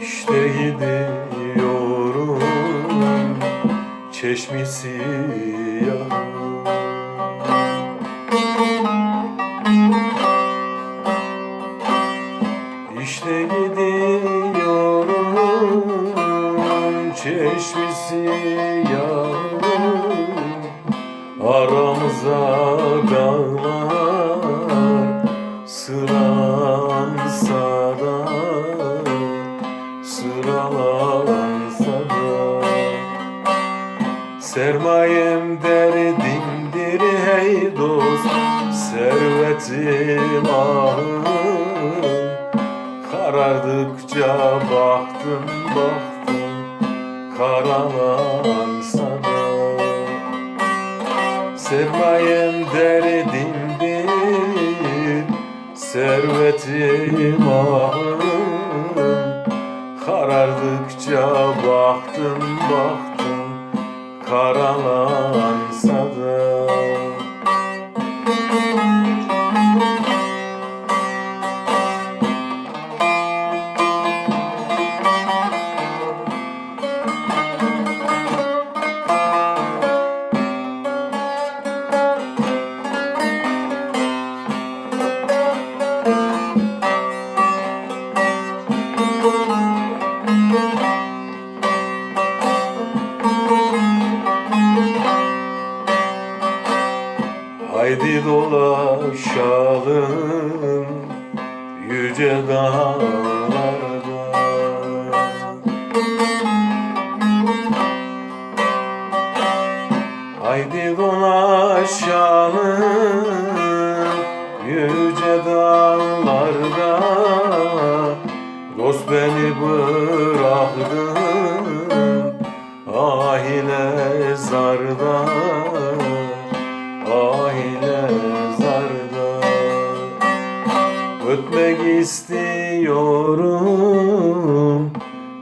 İşte gidiyorum çeşmisi ya İşte gidiyorum çeşmisi ya Aramıza dağlar sıralansa da Sıralansa da. Sermayem derdimdir hey dost Servetim ahım Karardıkça baktım baktım Karalansa Sermayem derdimdir Servetim ahım Karardıkça baktım baktım Karalansa Haydi dolaşalım yüce dağlarda. Haydi dolaşalım yüce dağlarda. Dost beni bıraktın ahile zarda Ötmek istiyorum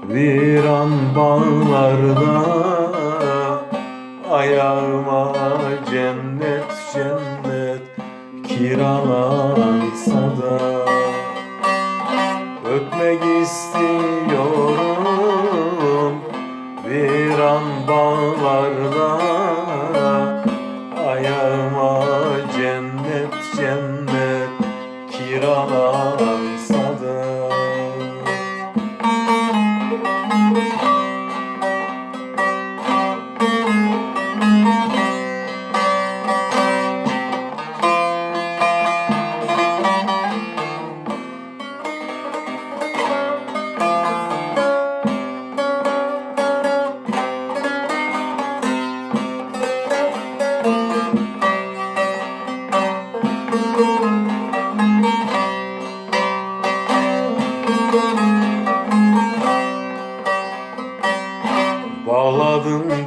viran bağlarda. Ayağıma cennet cennet kiralansa da. Ötmek istiyorum viran bağlarda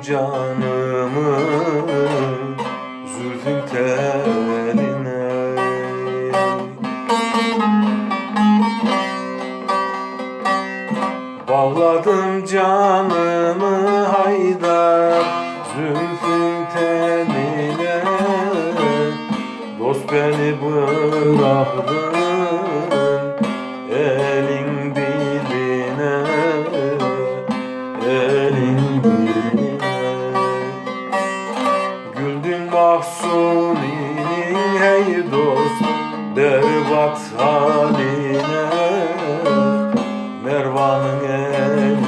canımı zülfün teline. Bağladım canımı haydar zülfün teline. Dost beni bıraktın berbat haline Mervan'ın elinden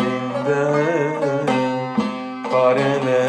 karelense